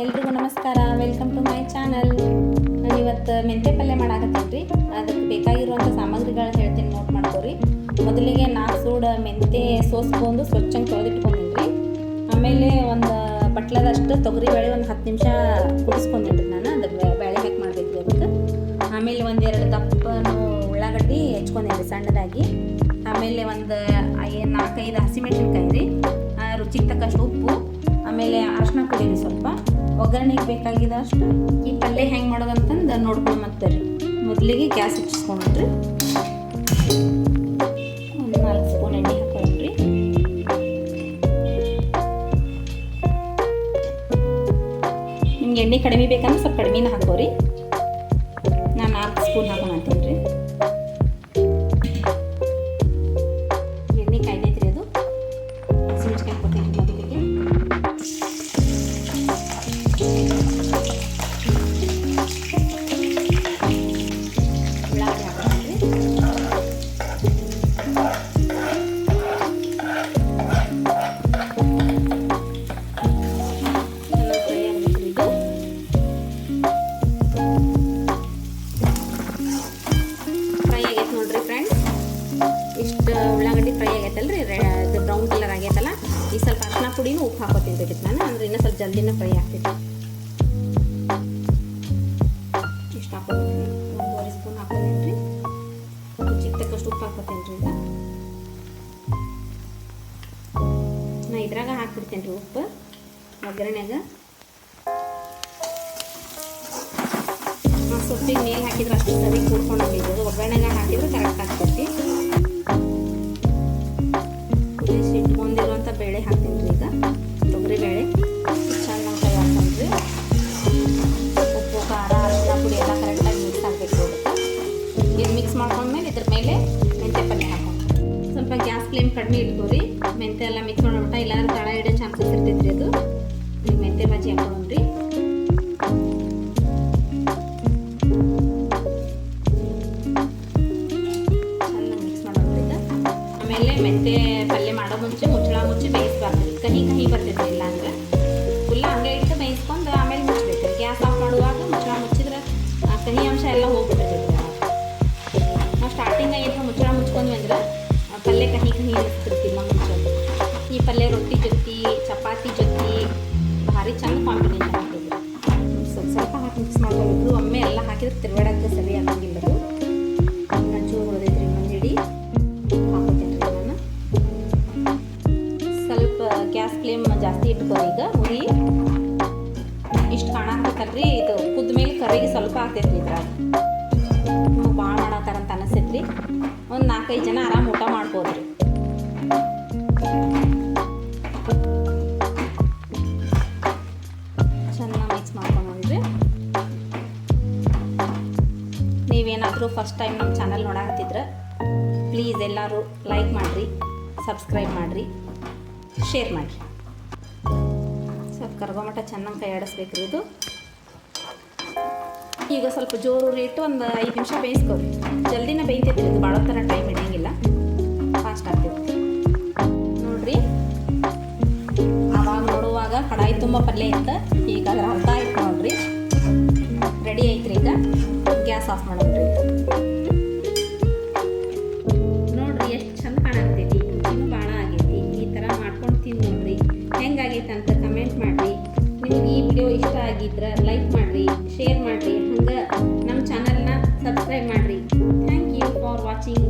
ಎಲ್ರಿಗೂ ನಮಸ್ಕಾರ. Welcome to my channel ನಾನು ಇವತ್ತು ಮೆಂತೆ ಪಲ್ಯ ಮಾಡಾಕತ್ತೀನಿ ಅದಕ್ಕೆ ಬೇಕಾಗಿರುವಂಥ ಸಾಮಗ್ರಿಗಳನ್ನ ಹೇಳ್ತೀನಿ ನೋಟ್ ಮಾಡ್ಕೋರಿ. ಮೊದಲಿಗೆ ನಾಲ್ಕು ಸೂಡ ಮೆಂತೆ ಸೋಸ್ಕೊಂಡು ಸ್ವಚ್ಛಂಗೆ ತೊಳೆದಿಟ್ಕೊಂಡಿದ್ರಿ ಆಮೇಲೆ ಒಂದು ಬಟ್ಲದಷ್ಟು ತೊಗರಿ ಬೇಳೆ ಒಂದು ಹತ್ತು ನಿಮಿಷ ಕುಡಿಸ್ಕೊಂಡಿದ್ರಿ ನಾನು. ಅದಕ್ಕೆ ಬೇಳೆ ಹಾಕಿ ಮಾಡಬೇಕು ಅದಕ್ಕೆ. ಆಮೇಲೆ ಒಂದೆರಡು ದಪ್ಪನು ಉಳ್ಳಾಗಡ್ಡಿ ಹೆಚ್ಕೊಂಡಿದ್ರಿ ಸಣ್ಣದಾಗಿ. ಆಮೇಲೆ ಒಂದು ನಾಲ್ಕೈದು ಹಸಿಮೆಣಸಿನ್ಕಾಯಿ ರೀ. ರುಚಿಗೆ ತಕ್ಕಷ್ಟು ಉಪ್ಪು. ಆಮೇಲೆ ಒಗ್ಗರಣೆಗೆ ಬೇಕಾಗಿದಷ್ಟು ಈ ಪಲ್ಯ ಹೆಂಗೆ ಮಾಡೋದಂತಂದು ನೋಡ್ಕೊಂಡು ಮತ್ತೆ ರೀ ಮೊದಲಿಗೆ ಗ್ಯಾಸ್ ಹಚ್ಚಿಸ್ಕೊಂಡ್ರಿ. ಒಂದು ನಾಲ್ಕು ಸ್ಪೂನ್ ಎಣ್ಣೆ ಹಾಕೊಂಡ್ರಿ. ನಿಮ್ಗೆ ಎಣ್ಣೆ ಕಡಿಮೆ ಬೇಕಂದ್ರೆ ಸ್ವಲ್ಪ ಕಡಿಮೆನ ಹಾಕೋರಿ ನಾನು ನಾಲ್ಕು ಸ್ಪೂನ್ ಹಾಕೊಂಡ್ತೀನಿ ಇಷ್ಟು ಉಳ್ಳಾಗಡ್ಡಿ ಫ್ರೈ ಆಗೈತಲ್ಲ ರೀ, ಇದು ಬ್ರೌನ್ ಕಲರ್ ಆಗೈತಲ್ಲ, ಈ ಸ್ವಲ್ಪ ಅರ್ಶಿನ ಪುಡಿನೂ ಉಪ್ಪು ಹಾಕೋತೀನಿ ಬೇಕಿತ್ತು ನಾನು, ಅಂದ್ರೆ ಇನ್ನೂ ಸ್ವಲ್ಪ ಜಲ್ದಿನ ಫ್ರೈ ಆಗ್ತೈತಿ. ಇಷ್ಟು ಹಾಕೋತೀನಿ ಒಂದೂವರೆ ಸ್ಪೂನ್ ಹಾಕೋತೀನಿ ರೀ ರುಚಿಗೆ ತಕ್ಕಷ್ಟು ಉಪ್ಪು ಹಾಕೋತೀನಿ ರೀ ನಾ ಇದ್ರಾಗ ಹಾಕ್ಬಿಡ್ತೀನಿ ರೀ ಉಪ್ಪು, ಒಗ್ಗರಣೆಗೆ. ಸೊಪ್ಪಿಗೆ ಮೇಲೆ ಹಾಕಿದ್ರೆ ಅಷ್ಟು ಸರಿ ಕೂಡ್ಕೊಂಡು ಹೋಗಿದ್ದು ಒಗ್ಗರಣೆಗೆ ಹಾಕಿದ್ರೆ ಕರೆಕ್ಟ್ ಆಗ್ತೈತಿ. ಕಡಿಮೆ ಇಟ್ಕೋರಿ. ಮೆಂತೆ ಎಲ್ಲ ಮಿಕ್ಸ್ ಮಾಡ್ಬಿಟ್ಟ, ಇಲ್ಲಾಂದ್ರೆ ತಳ ಹಿಡಿಯೋ ಚಾನ್ಸಸ್ ಇರ್ತೈತ್ರಿ ಅದು. ಈಗ ಮೆಂತೆ ಭಾಜಿ ಹಾಕೊಂಡ್ರಿ ಚಂದ ಮಿಕ್ಸ್ ಮಾಡೋದ್ರಿಂದ ಆಮೇಲೆ ಮೆಂತೆ ಪಲ್ಯ ಮಾಡೋ ಮುಂಚೆ ಮುಚ್ಚಳ ಮುಚ್ಚಿ ಬೇಯಿಸ್ಬಾರ್ದು. ಕಹಿ ಕಹಿ ಬರ್ತೈತೆ ಇಲ್ಲ ಹಾಕಿದ್ರೆ ತಿರುಗಾಡಕ್ಕೆ ಸರಿ ಆಗಂಗಿಲ್ಲ ಅದು. ಚೂರು ಉಳಿದೈತ್ರಿ ಇನ್ನೊಂದು ಹಿಡಿ. ಹಾಕೋತೀನಿ ನಾನು ಸ್ವಲ್ಪ ಗ್ಯಾಸ್ ಫ್ಲೇಮ್ ಜಾಸ್ತಿ ಇಟ್ಕೋ ಈಗ ಉರಿ ಇಷ್ಟು ಕಾಣಾಕತ್ತಲ್ರಿ ಇದು ಕುದ್ದ ಮೇಲೆ ಕರಿಗೆ ಸ್ವಲ್ಪ ಆಗ್ತೈತ್ರಿ ಇದ್ರಾಗ. ಭಾಳ ಅಂತ ಅನಿಸ್ತೈತ್ರಿ. ಒಂದು ನಾಲ್ಕೈದು ಜನ ಆರಾಮ ಊಟ ಮಾಡ್ಬೋದು ನೀವೇನಾದರೂ ಫಸ್ಟ್ ಟೈಮ್ ನಮ್ಮ ಚಾನಲ್ ನೋಡಾಕತ್ತಿದ್ರೆ ಪ್ಲೀಸ್ ಎಲ್ಲರೂ ಲೈಕ್ ಮಾಡಿರಿ ಸಬ್ಸ್ಕ್ರೈಬ್ ಮಾಡಿರಿ ಶೇರ್ ಮಾಡಿರಿ. ಸ್ವಲ್ಪ ಕರ್ಗೊಮಟ ಚೆನ್ನಾಗಿ ಕೈ ಆಡಿಸ್ಬೇಕ್ರಿ ಇದು. ಈಗ ಸ್ವಲ್ಪ ಜೋರು ಇಟ್ಟು ಒಂದು ಐದು ನಿಮಿಷ ಬೇಯಿಸ್ಕೊರಿ. ಜಲ್ದಿನ ಬೇಯ್ತೈತಿ ಇದು ಭಾಳ ಥರ ಟೈಮ್ ಇಡೋಂಗಿಲ್ಲ ಫಾಸ್ಟ್ ಆಗ್ತೈತಿ. ನೋಡ್ರಿ. ಆವಾಗ ನೋಡುವಾಗ ಕಡಾಯಿ ತುಂಬ ಪಲ್ಯ ಇತ್ತು, ಈಗ ಅದ್ರ ಅರ್ಧ ಆಯ್ತು ನೋಡ್ರಿ. ರೆಡಿ ಐತ್ರಿ ಈಗ. ಗ್ಯಾಸ್ ಆಫ್ ಮಾಡೋದ್ರಿ. ನೋಡ್ರಿ, ಎಷ್ಟು ಚಂದ ಕಾಣತ್ತೈತಿ ಇನ್ನೂ ಭಾಳ ಆಗೈತಿ. ಈ ಥರ ಮಾಡ್ಕೊಂಡು ತಿನ್ನೋಡ್ರಿ ಹೆಂಗಾಗೈತೆ ಅಂತ ಕಮೆಂಟ್ ಮಾಡಿರಿ. ನಿಮ್ಗೆ ಈ ವಿಡಿಯೋ ಇಷ್ಟ ಆಗಿದ್ರೆ ಲೈಕ್ ಮಾಡಿರಿ ಶೇರ್ ಮಾಡಿರಿ. ಹಂಗೆ ನಮ್ಮ ಚಾನಲ್ನ ಸಬ್ಸ್ಕ್ರೈಬ್ ಮಾಡಿರಿ. Thank you for watching